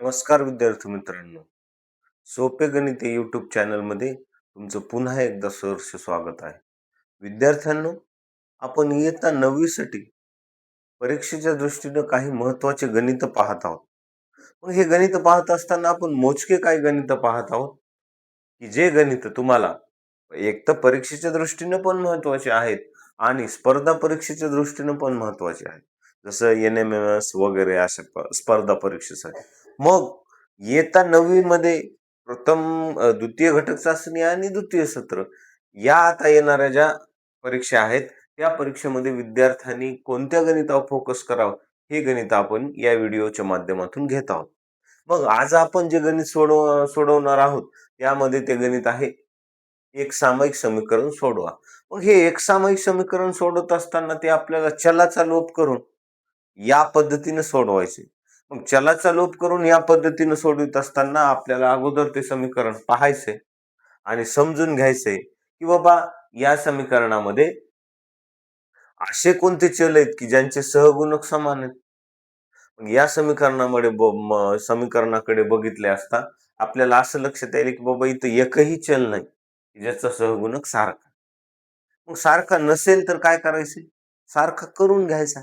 नमस्कार विद्यार्थी मित्रांनो. सोपे गणित यूट्यूब चॅनलमध्ये तुमचं पुन्हा एकदा सहर्ष स्वागत आहे. विद्यार्थ्यांनो आपण इयत्ता नववीसाठी परीक्षेच्या दृष्टीनं काही महत्त्वाचे गणित पाहत आहोत. मग हे गणित पाहत असताना आपण मोजके काही गणित पाहत आहोत. की जे गणित तुम्हाला एक तर परीक्षेच्या दृष्टीनं पण महत्त्वाचे आहेत आणि स्पर्धा परीक्षेच्या दृष्टीनं पण महत्त्वाचे आहेत. जसं एन एम एम एस वगैरे अशा प- स्पर्धा परीक्षेसाठी. मग येता नववीमध्ये प्रथम द्वितीय घटक चाचणी आणि द्वितीय सत्र. या आता येणाऱ्या ज्या परीक्षा आहेत त्या परीक्षेमध्ये विद्यार्थ्यांनी कोणत्या गणितावर फोकस करावं हे गणित आपण या व्हिडिओच्या माध्यमातून घेत आहोत. मग आज आपण जे गणित सोडव सोडवणार आहोत त्यामध्ये ते गणित आहे एक सामायिक समीकरण सोडवा. मग हे एक सामायिक समीकरण सोडवत असताना ते आपल्याला चलाचा लोप करून या पद्धतीने सोडवायचे. मग चलाचा लोप करून या पद्धतीने सोडवित असताना आपल्याला अगोदर ते समीकरण पाहायचे आणि समजून घ्यायचे की बाबा या समीकरणामध्ये असे कोणते चल आहेत की ज्यांचे सहगुणक समान आहेत? मग या समीकरणामध्ये ब- समीकरणाकडे बघितले असता आपल्याला असं लक्षात येईल की बाबा इथं एकही चल नाही ज्याचा सहगुणक सारखा. मग सारखा नसेल तर काय करायचे सारखा करून घ्यायचा.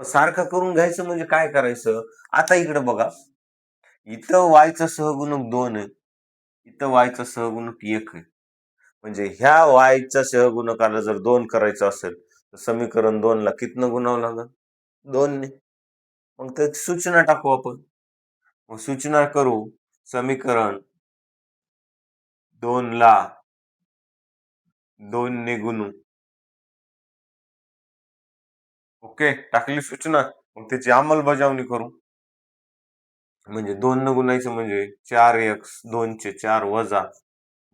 सारखं करून घ्यायचं म्हणजे काय करायचं? आता इकडे बघा. इथं वायचा सहगुणक दोन आहे. इथं वायचा सहगुणक एक आहे. म्हणजे ह्या वायच्या सहगुणकाला जर दोन करायचं असेल तर समीकरण दोन ला कितनं गुणावं लागल? दोनने. मग ते सूचना टाकू आपण. मग सूचना करू. समीकरण दोन ला दोन ने गुणू. ओके टाकली सूचना मग त्याची अंमलबजावणी करू. म्हणजे दोन न गुणायचं म्हणजे चार एक्स दोनचे चार वजा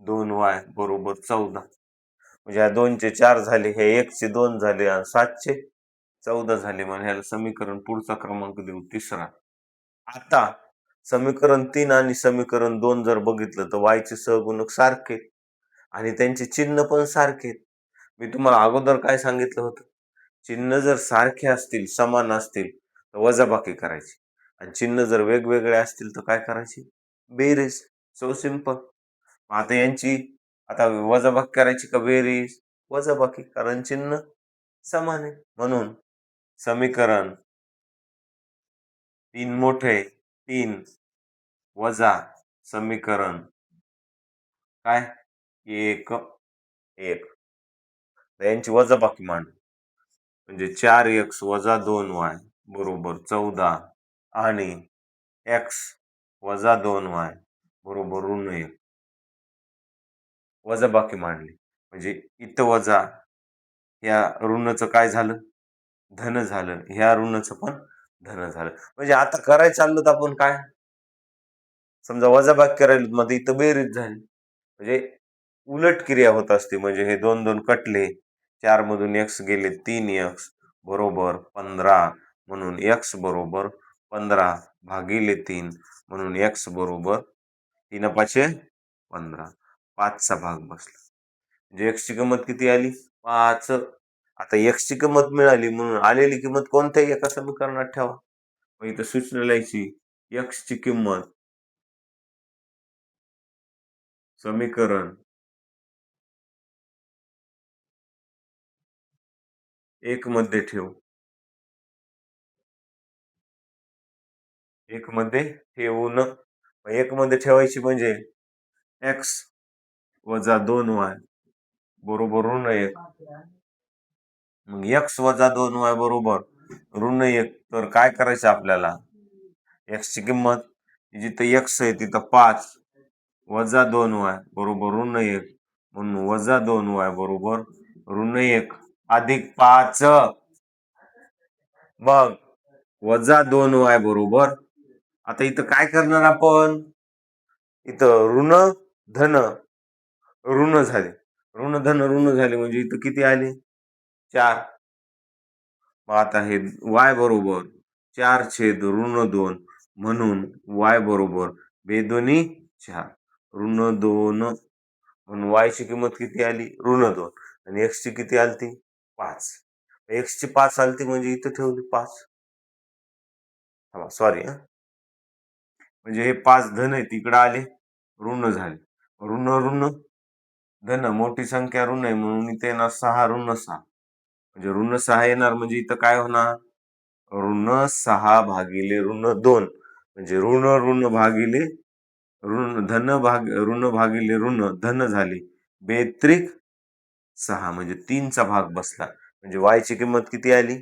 दोन वाय बरोबर चौदा. म्हणजे या दोनचे चार झाले हे एकचे दोन झाले आणि सातचे चौदा झाले. म्हणजे ह्याला समीकरण पुढचा क्रमांक देऊ तिसरा. आता समीकरण तीन आणि समीकरण दोन जर बघितलं तर वायचे सहगुणक सारखे आणि त्यांचे चिन्ह पण सारखे आहेत. मी तुम्हाला अगोदर काय सांगितलं होतं? चिन्ह जर सारखे असतील समान असतील तर वजाबाकी करायची. आणि चिन्ह जर वेगवेगळे असतील तर काय करायची? बेरीज. सो सिंपल आता यांची आता वजाबाकी करायची का बेरीज? वजाबाकी. कारण चिन्ह समान आहे. म्हणून समीकरण तीन मोठे तीन वजा समीकरण काय? एक एक. तर यांची वजाबाकी मांड. म्हणजे चार एक्स वजा दोन वाय बरोबर चौदा आणि एक्स वजा दोन वाय बरोबर ऋण एक. वजाबाकी मांडली. म्हणजे इथं वजा या ऋणचं काय झालं? धन झालं. ह्या ऋणचं पण धन झालं. म्हणजे आता करायचं चाललो तर आपण काय? समजा वजाबाकी करायला मध्ये इथं बेरीज झाली. म्हणजे उलट क्रिया होत असते. म्हणजे हे दोन दोन कटले चार मधून एक्स गेले तीन एक्स बरोबर पंधरा म्हणून एक्स बरोबर पंधरा भागिले तीन म्हणून एक्स बरोबर तीन पाचशे पंधरा. पाचचा भाग बसला. म्हणजे एक्सची किंमत किती आली? पाच. आता एक्सची किंमत मिळाली म्हणून आलेली किंमत कोणत्याही एका समीकरणात ठेवा? मग इथं सूचना लिहायची. एक्सची किंमत समीकरण एक मध्ये ठेव. एक मध्ये ठेवून मग एक मध्ये ठेवायची म्हणजे एक्स वजा दोन वाय बरोबर ऋण एक. मग एक्स वजा दोन वाय बरोबर ऋण एक. तर काय करायचं आपल्याला? एक्सची किंमत जिथं एक्स आहे तिथं पाच वजा दोन वाय बरोबर ऋण एक. म्हणून वजा दोन वाय बरोबर ऋण एक. अधिक पाच. मग वजा दोन वाय बरोबर. आता इथं काय करणार आपण? इथं ऋण धन ऋण झाले. ऋण धन ऋण झाले म्हणजे इथं किती आले? चार. मग आता हे वाय बरोबर. चार छेद ऋण दोन म्हणून वाय बरोबर बेदोनी चार. ऋण दोन म्हणून वायची किंमत किती आली? ऋण दोन. आणि एक्सची किती आली ती पाच. एक्सची पाच पाच ती म्हणजे इथं ठेवली पाच. सॉरी म्हणजे हे पाच धन आहे तिकडे आले ऋण झाले. ऋण ऋण धन मोठी संख्या ऋण आहे म्हणून इथे येणार सहा ऋण सहा. म्हणजे ऋण सहा येणार म्हणजे इथं काय होणार? ऋण सहा भागिले ऋण दोन. म्हणजे ऋण ऋण भागिले ऋण धन भाग ऋण भागिले ऋण धन झाले. बेत्रिक सहा म्हणजे तीनचा भाग बसला. म्हणजे वायची किंमत किती आली?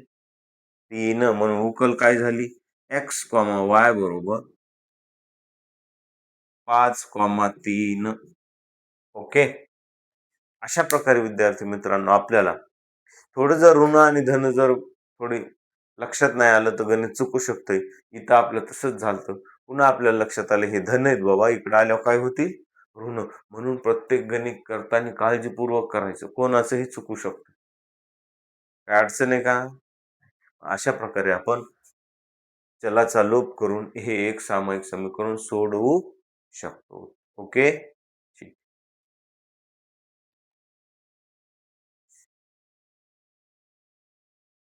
तीन म्हणून उकल काय झाली? एक्स कॉमा वाय बरोबर पाच कॉमा तीन. ओके? अशा प्रकारे विद्यार्थी मित्रांनो आपल्याला थोडं जर ऋण आणि धन जर थोडी लक्षात नाही आलं तर गणित चुकू शकतंय. इथं आपलं तसंच झालं पुन्हा आपल्याला लक्षात आलं हे धन आहेत बाबा इकडं आल्यावर काय होतील? ऋण म्हणून प्रत्येक गणित करताना काळजीपूर्वक करायचं. कोणाचंही चुकू शकतं. काय अडचण आहे का? अशा प्रकारे आपण चलाचा लोप करून हे एक सामायिक समीकरण सोडवू शकतो. ओके?